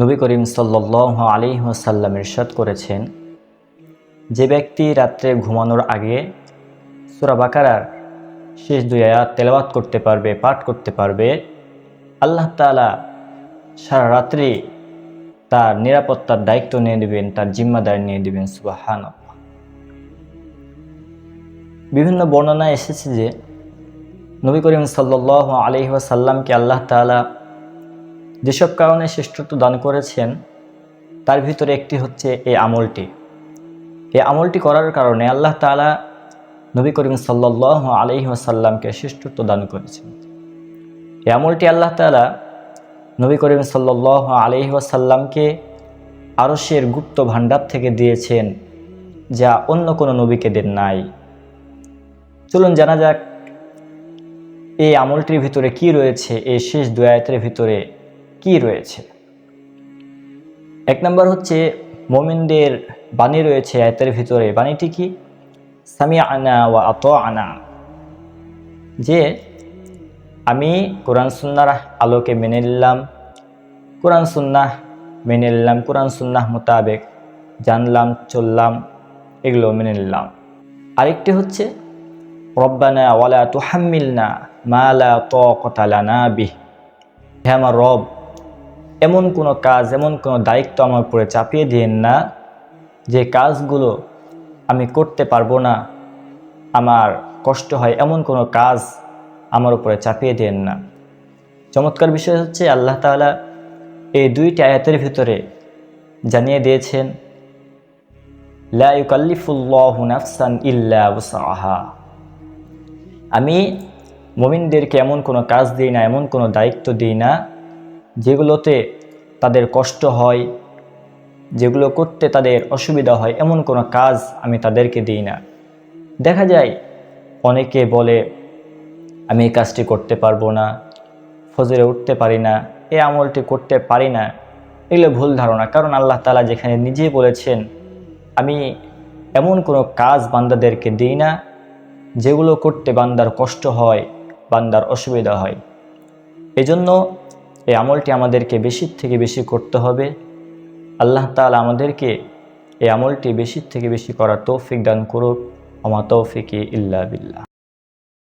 নবী করিম সাল্লাহ আলী ওসাল্লাম ইরশাদ করেছেন, যে ব্যক্তি রাত্রে ঘুমানোর আগে সুরা বাকারার শেষ দুই আয়াত তেলাওয়াত করতে পারবে, পাঠ করতে পারবে, আল্লাহ তাআলা সারা রাত্রি তার নিরাপত্তার দায়িত্ব নিয়ে নেবেন, তার জিম্মাদারি নিয়ে দেবেন সুবাহান বিভিন্ন বর্ণনায় এসেছে যে নবী করিম সাল্লাহ আলি ওয়াসাল্লামকে আল্লাহ তাআলা যেসব কারণে শ্রেষ্ঠত্ব দান করেছেন, তার ভিতরে একটি হচ্ছে এই আমলটি। এই আমলটি করার কারণে আল্লাহ তাআলা নবী করিম সাল্লাহ আলহি আসাল্লামকে শ্রেষ্ঠত্ব দান করেছেন। এই আমলটি আল্লাহ তাআলা নবী করিম সাল্লাহ আলহি আসাল্লামকে আরশের গুপ্ত ভাণ্ডার থেকে দিয়েছেন, যা অন্য কোনো নবীকে দেন নাই। চলুন জানা যাক এই আমলটির ভিতরে কি রয়েছে? এই শেষ দুয়ায়তের ভিতরে কি রয়েছে? এক নম্বর হচ্ছে, মোমিনদের বাণী রয়েছে আয়তের ভিতরে। বাণীটি কি? সামি আনা ওয়া আত আনা যে, আমি কোরআন সুন্নার আলোকে মেনে নিলাম, কোরআন সুন্নাহ মেনে নিলাম, কোরআন সুন্নাহ মোতাবেক জানলাম, চললাম, এগুলো মেনে নিলাম। আরেকটি হচ্ছে, রব্বানা ওয়ালা তুহাম্মিলনা। মালা তকতালানা বিহ। হে আমার রব, এমন কোনো কাজ, এমন কোনো দায়িত্ব আমার উপরে চাপিয়ে দিন না, যে কাজগুলো আমি করতে পারব না, আমার কষ্ট হয় এমন কোনো কাজ আমার উপরে চাপিয়ে দেন না। চমৎকার বিষয় হচ্ছে, আল্লাহ তাআলা এই দুইটি আয়াতের ভিতরে জানিয়ে দিয়েছেন, লা ইউকাল্লিফুল্লাহু নাফসান ইল্লা উসাহা আমি মমিনদেরকে এমন কোনো কাজ দিই না, এমন কোনো দায়িত্ব দিই না, যেগুলোতে তাদের কষ্ট হয়, যেগুলো করতে তাদের অসুবিধা হয়, এমন কোনো কাজ আমি তাদেরকে দিই না। দেখা যায়, অনেকে বলে, আমি এই কাজটি করতে পারব না, ফজরে উঠতে পারি না এই আমলটি করতে পারি না। এগুলো ভুল ধারণা, কারণ আল্লাহ তালা যেখানে নিজেই বলেছেন, আমি এমন কোনো কাজ বান্দাদেরকে দিই না, যেগুলো করতে বান্দার কষ্ট হয় বান্দার অসুবিধা হয়। এজন্য এই আমলটি আমাদেরকে বেশি থেকে বেশি করতে হবে। আল্লাহ তালা আমাদেরকে এই আমলটি বেশি থেকে বেশি করার তৌফিক দান করুক। আমা তৌফিকে ইল্লা বিল্লাহ।